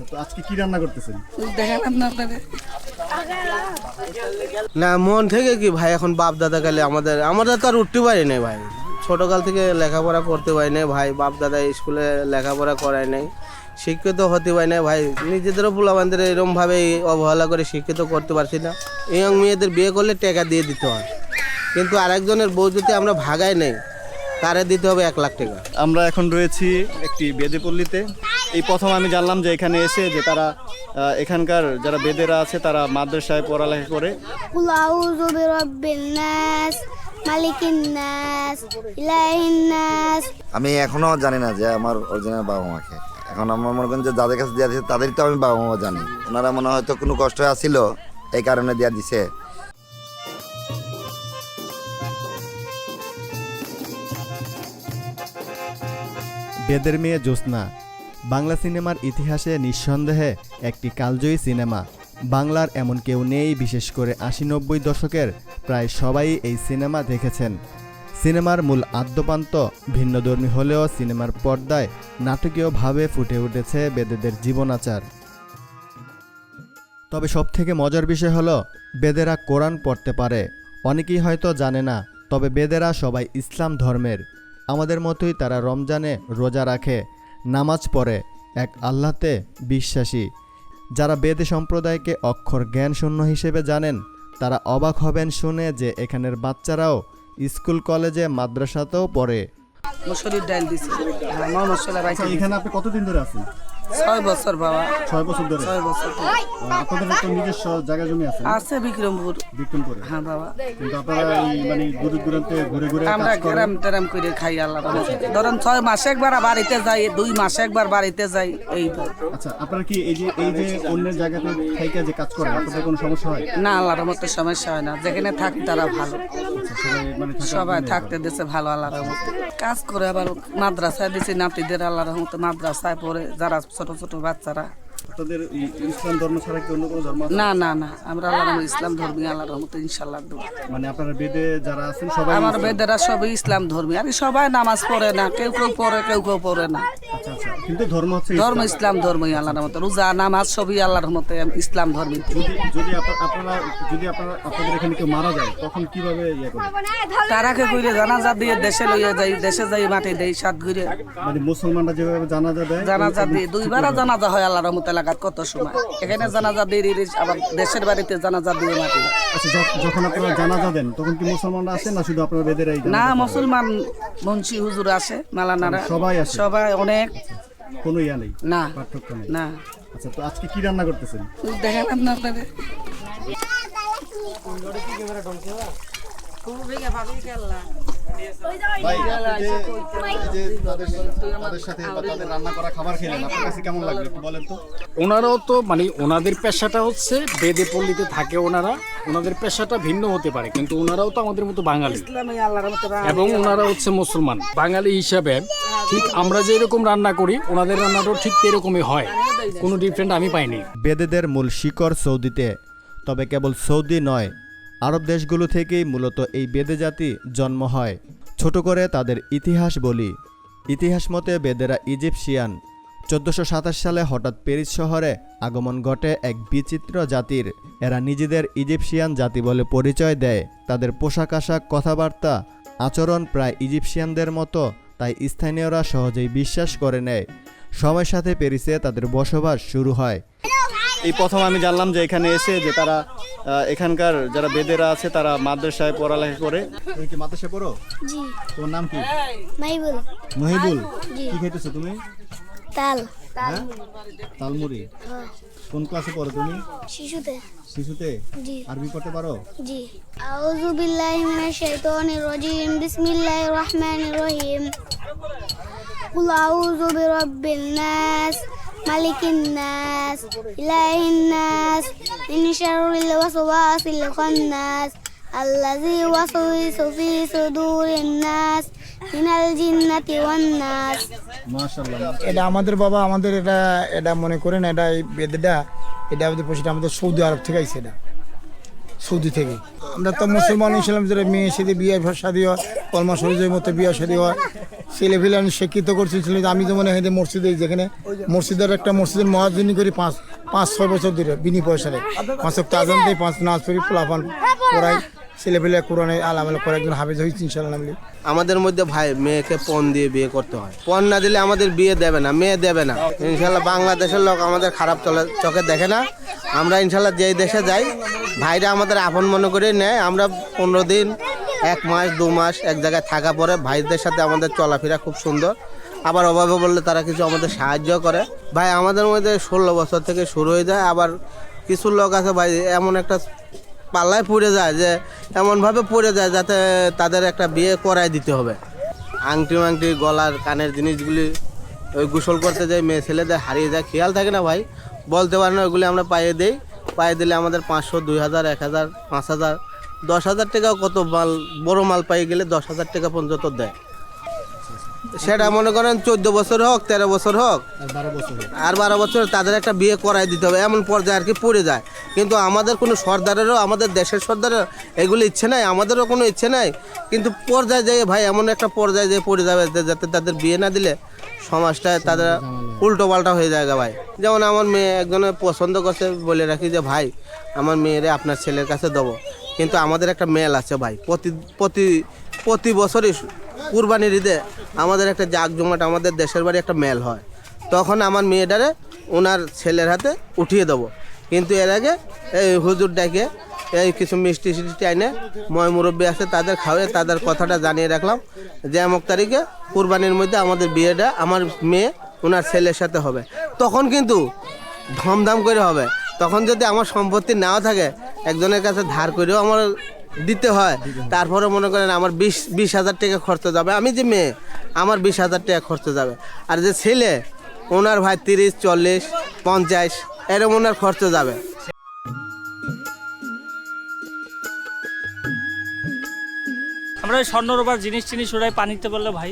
আচ্ছা তো আজকে কি রান্না করতেছেন? না আপনাদের। না মন থেকে কি ভাই এখন বাপ দাদা কালে আমাদের আমাদের তো আর উঠতে পারি নাই ভাই। ছোটকাল থেকে লেখাপড়া করতে পারি নাই ভাই বাপ দাদা স্কুলে লেখাপড়া করায় নাই শিক্ষিত হতে পারি না ভাই। নিজেদেরও পোলাবানদের এরকমভাবে অবহেলা করে শিক্ষিত করতে পারছি না। ইয়ং মেয়েদের বিয়ে করলে টাকা দিয়ে দিতে হয়। কিন্তু আরেকজনের বউ যদি আমরা ভাগাই নেই তারে দিতে হবে এক লাখ টাকা। আমরা এখন রয়েছি একটি বেদে পল্লীতে। এই প্রথম আমি জানলাম যে এখানে এসে যে তারা এখানকার যারা বেদেরা আছে তারা মাদ্রাসায় পড়ালেখা করে। আমি এখনও জানি না যে আমার অরিজিনাল বাবা মাকে এখন আমার মনে করেন যে যাদের কাছে দেওয়া দিচ্ছে তাদের তো আমি বাবা মা জানি। ওনারা মনে হয়তো কোনো কষ্ট আসিল এই কারণে দেওয়া দিছে। বেদের মেয়ে জ্যোৎস্না বাংলা সিনেমার ইতিহাসে নিঃসন্দেহে একটি কালজয়ী সিনেমা। বাংলার এমন কেউ নেই, বিশেষ করে আশি নব্বই দশকের প্রায় সবাই এই সিনেমা দেখেছেন। সিনেমার মূল আদ্যপান্ত ভিন্নধর্মী হলেও সিনেমার পর্দায় নাটকীয়ভাবে ফুটে উঠেছে বেদেদের জীবনাচার। তবে সবথেকে মজার বিষয় হলো, বেদেরা কোরআন পড়তে পারে। অনেকেই হয়তো জানে না, তবে বেদেরা সবাই ইসলাম ধর্মের। আমাদের মতোই তারা রমজানে রোজা রাখে। নামাজ পড়ে এক আল্লাহতে বিশ্বাসী। যারা বেদে সম্প্রদায়কে অক্ষর জ্ঞান শূন্য হিসেবে জানেন তারা অবাক হবেন শুনে যে এখানের বাচ্চারাও স্কুল কলেজে মাদ্রাসাতেও পড়ে। হ্যাঁ আচ্ছা এখানে আপনি কতদিন ধরে আছেন? ছয় বছর বাবা। ছয় বছর ধরে? ছয় বছর আপনাদের তো নিজস্ব জায়গা জমি আছে? আছে বিক্রমপুর। বিক্রম করে হ্যাঁ বাবা। কিন্তু আপনারা এই মানে দূর দূরান্তে ঘুরে ঘুরে আমরা গ্রাম টেরাম করে খাই আল্লাহ ধরেন ছয় মাসে একবার বাড়িতে যাই দুই মাসে একবার বাড়িতে যাই এই আচ্ছা আপনারা কি এই যে এই যে অন্যের জায়গাতে যে কাজ করেন আপনাদের কোনো সমস্যা হয়? না আল্লাহর মতো সমস্যা হয় না। যেখানে থাকি তারা ভালো। আচ্ছা সবাই মানে থাকতে দেশে ভালো আল্লাহর রহমতে। কাজ করে আবার মাদ্রাসায় দিছি নাতিদের আল্লাহর রহমতে মাদ্রাসায় পড়ে যারা ছোট ছোট বাচ্চারা। আপনাদের ইসলাম ধর্ম ছাড়া কি অন্য কোনো ধর্ম না না না। আমরা আল্লাহ ইসলাম ধর্মী আল্লাহ রহমতে ইনশাল্লাহ মানে আপনারা বেদে যারা আছেন সবাই আমার বেদেরা সবই ইসলাম ধর্মী। আর সবাই নামাজ পড়ে না কেউ কেউ পড়ে কেউ কেউ পড়ে না। আচ্ছা আচ্ছা। কিন্তু ধর্ম হচ্ছে ধর্ম ইসলাম। ধর্মই আল্লাহর রহমতে। রোজা নামাজ সবই আল্লাহর রহমতে ইসলাম ধর্মী। যদি আপনারা যদি আপনারা আপনাদের এখানে কেউ মারা যায় তখন কীভাবে ইয়ে করবেন তারাকে কইরে জানাজা দিয়ে দেশে লইয়া যাই দেশে যাই মাটি দেই সাত ঘুরে। মানে মুসলমানরা যেভাবে জানাজা দেয় জানাজা দিয়ে দুইবার জানাজা হয় আল্লাহর রহমতে এলাকার কত সময়? এখানে জানাজা দিয়ে আবার দেশের বাড়িতে জানাজা দিয়ে মাটি। আচ্ছা যখন আপনারা জানাজা দেন তখন কি মুসলমানরা আসেন না শুধু আপনারা বেদের এই না মুসলমান মুন্সি হুজুর আসে মালানারা। সবাই আসে? সবাই অনেক। কোনো ইয়া নেই? না পার্থক্য নেই? না। আচ্ছা তো আজকে কি রান্না করতেছেন? দেখালাম না আপনাদের। ভাই আপনি যে- এই যে তাদের তাদের সাথে বা তাদের রান্না করা খাবার খেলেন আপনার কাছে কেমন লাগল একটু বলেন তো? ওনারাও তো মানে ওনাদের পেশাটা হচ্ছে বেদে পল্লীতে থাকে ওনারা ওনাদের পেশাটা ভিন্ন হতে পারে কিন্তু ওনারাও তো আমাদের মতো বাঙালি। ইসলামী আল্লাহর রহমতে এবং ওনারা হচ্ছে মুসলমান বাঙালি হিসাবে। ঠিক আমরা যে এরকম রান্না করি ওনাদের রান্নাটাও ঠিক এরকমই হয়। কোনো ডিফারেন্ট আমি পাইনি। বেদেদের মূল শিকড় সৌদিতে তবে কেবল সৌদি নয় আরব দেশগুলো থেকেই মূলত এই বেদে জাতি জন্ম হয়। ছোট করে তাদের ইতিহাস বলি। ইতিহাস মতে বেদেরা ইজিপশিয়ান। চোদ্দোশো সালে হঠাৎ প্যারিস শহরে আগমন ঘটে এক বিচিত্র জাতির। এরা নিজেদের ইজিপশিয়ান জাতি বলে পরিচয় দেয়। তাদের পোশাক আশাক, কথাবার্তা, আচরণ প্রায় ইজিপশিয়ানদের মতো, তাই স্থানীয়রা সহজেই বিশ্বাস করে নেয়। সময়ের সাথে প্যারিসে তাদের বসবাস শুরু হয়। এই প্রথম আমি জানলাম যে এখানে এসে যে তারা এখানকার যারা বেদেরা আছে তারা মাদ্রাসায় পড়ালেখা করে। তুমি কি মাদ্রাসায় পড়ো? জি। তোমার নাম কি? মাইবুল মহিবুল? কি খাইতেছো তুমি? তাল। হ্যাঁ? তালমুড়ি। কোন ক্লাসে পড়ো তুমি? শিশুতে। শিশুতে? জি। আরবি পড়তে পারো? জি। আউযু বিল্লাহি মিনাশ শাইতানির রাজিম বিসমিল্লাহির রহমানির রহিম। কুল আউযু বিরাব্বিন নাস। মালিকিন নাস ইলাহিন নাস মিন শাররিল ওয়াসওয়াসিল খান্নাস আল্লাযী ওয়াসওয়াসু ফি সুদুরিন নাস মিনাল জিন্নাতি ওয়ান নাস মাশাআল্লাহ। এটা আমাদের বাবা, আমাদের এটা এটা মনে করেন, এটা এই বেদটা, এটা আমাদের পয়সাটা আমাদের সৌদি আরব থেকে আইছে এটা। সৌদি থেকে। আমরা তো মুসলমান ইসলাম যে মেয়ে সাথে বিয়ে শাদী হয় কলমা শরীরের মতো বিয়ে শাদী হয়। ছেলে ফেলে আমি শিক্ষিত করছিল ছেলে আমি মনে হয় মসজিদে যেখানে, মসজিদের একটা মসজিদের মহাজনী করি পাঁচ পাঁচ, ছয় বছর ধরে, বিনি পয়সারে পাঁচ সপ্তাহ আজান দেয়, পাঁচ নাচ করি ফলাফল পড়াই ছেলে ফেলে কোরআনে আলাম করে একজন হাফেজ হয়েছি ইনশাল্লাহ আমাদের মধ্যে ভাই মেয়েকে পণ দিয়ে বিয়ে করতে হয়। পণ না দিলে আমাদের বিয়ে দেবে না, মেয়ে দেবে না। ইনশাল্লাহ বাংলাদেশের লোক আমাদের খারাপ চলে চোখে দেখে না। আমরা ইনশাল্লাহ যেই দেশে যাই, ভাইরা আমাদের আপন মনে করে নেয়। আমরা পনেরো দিন, এক মাস, দু মাস এক জায়গায় থাকা পরে ভাইদের সাথে আমাদের চলাফেরা খুব সুন্দর। আবার অভাবে বললে তারা কিছু আমাদের সাহায্য করে। ভাই, আমাদের মধ্যে ষোলো বছর থেকে শুরু হয়ে যায়। আবার কিছু লোক আছে ভাই, এমন একটা পাল্লায় পড়ে যায় যে, এমনভাবে পড়ে যায় যাতে তাদের একটা বিয়ে করাই দিতে হবে। আংটি মাংটি, গলার কানের জিনিসগুলি ওই গোসল করতে যাই, মেয়ে ছেলেদের হারিয়ে যায়। খেয়াল থাকে না ভাই? বলতে পারে না, ওইগুলি আমরা পাইয়ে দিই। পাইয়ে দিলে আমাদের পাঁচশো, দুই হাজার, এক হাজার, পাঁচ হাজার, দশ হাজার টাকাও কত মাল, বড় মাল পাইয়ে গেলে দশ হাজার টাকা পর্যন্ত দেয়। সেটা মনে করেন চোদ্দ বছর হোক তেরো বছর হোক। আর বারো বছর তাদের একটা বিয়ে করাই দিতে হবে এমন পর্যায়ে আর কি পড়ে যায়। কিন্তু আমাদের কোনো সর্দারেরও আমাদের দেশের সর্দারের এগুলো ইচ্ছে নাই আমাদেরও কোনো ইচ্ছে নাই। কিন্তু পর্যায়ে যেয়ে ভাই এমন একটা পর্যায়ে যেয়ে পড়ে যাবে যাতে তাদের বিয়ে না দিলে সমাজটায় তাদের উল্টো পাল্টা হয়ে যায় ভাই। যেমন আমার মেয়ে একজনে পছন্দ করছে বলে রাখি যে ভাই আমার মেয়েরে আপনার ছেলের কাছে দেবো। কিন্তু আমাদের একটা মেল আছে ভাই প্রতি প্রতি প্রতি বছরই কুরবানির ঈদে আমাদের একটা জাঁকজমাট, আমাদের দেশের বাড়ি একটা মেল হয়। তখন আমার মেয়েটারে ওনার ছেলের হাতে উঠিয়ে দেবো। কিন্তু এর আগে এই হুজুর ডাকে এই কিছু মিষ্টি সিষ্টি আইনে ময় মুরব্বী আছে তাদের খাওয়ে তাদের কথাটা জানিয়ে রাখলাম যে অমুক তারিখে কুরবানির মধ্যে আমাদের বিয়েটা আমার মেয়ে ওনার ছেলের সাথে হবে। তখন কিন্তু ধমধাম করে হবে। তখন যদি আমার সম্পত্তি নাও থাকে, একজনের কাছে ধার করেও আমার দিতে হয়। তারপরে মনে করেন আমার বিশ বিশ হাজার টাকা খরচা যাবে। আমি যে মেয়ে, আমার বিশ হাজার টাকা খরচা যাবে। আর যে ছেলে, ওনার ভাই তিরিশ, চল্লিশ, পঞ্চাশ এরকম ওনার খরচা যাবে। আমরা ওই স্বর্ণরূপার জিনিস টিনিস ওরাই পানিতে বললে ভাই।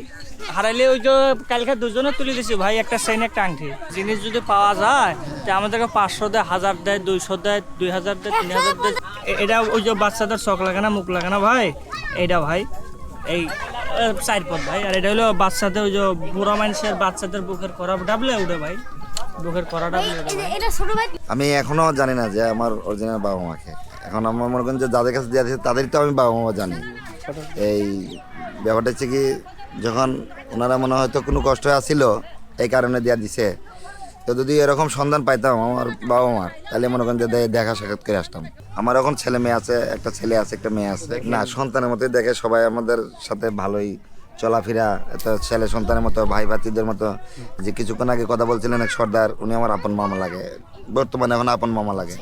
হারাইলে ওই যে কালকে দুজনে তুলে দিছি ভাই একটা সেন একটা আংটি। জিনিস যদি পাওয়া যায় তা আমাদেরকে পাঁচশো দেয় হাজার দেয় দুইশো দেয় দুই হাজার দেয় তিন হাজার দেয়। এটা ওই যে বাচ্চাদের চোখ লাগে না মুখ লাগে না ভাই? এইটা ভাই এই চার পথ ভাই। আর এটা হলো বাচ্চাদের ওই যে বুড়া মানুষের বাচ্চাদের বুকের করা ডাবলে উঠে ভাই। বুকের করা ডাবলে আমি এখনও জানি না যে আমার অরিজিনাল বাবা মাকে এখন আমার মনে করেন যে যাদের কাছে দেওয়া দিয়েছে তাদেরই তো আমি বাবা মা জানি। এই ব্যাপারটা হচ্ছে কি যখন ওনারা মনে হয়তো কোনো কষ্ট আসছিল এই কারণে দেওয়া দিছে। তো যদি এরকম সন্ধান পাইতাম আমার বাবা মার তাহলে মনে করেন যে দেখা সাক্ষাৎ করে আসতাম। আমার এখন ছেলে মেয়ে আছে একটা ছেলে আছে একটা মেয়ে আছে। না সন্তানের মতোই দেখে সবাই আমাদের সাথে ভালোই চলাফেরা এত ছেলে সন্তানের মতো ভাই ভাতিদের মতো। যে কিছুক্ষণ আগে কথা বলছিলেন এক সর্দার উনি আমার আপন মামা লাগে। বর্তমানে এখন আপন মামা লাগে।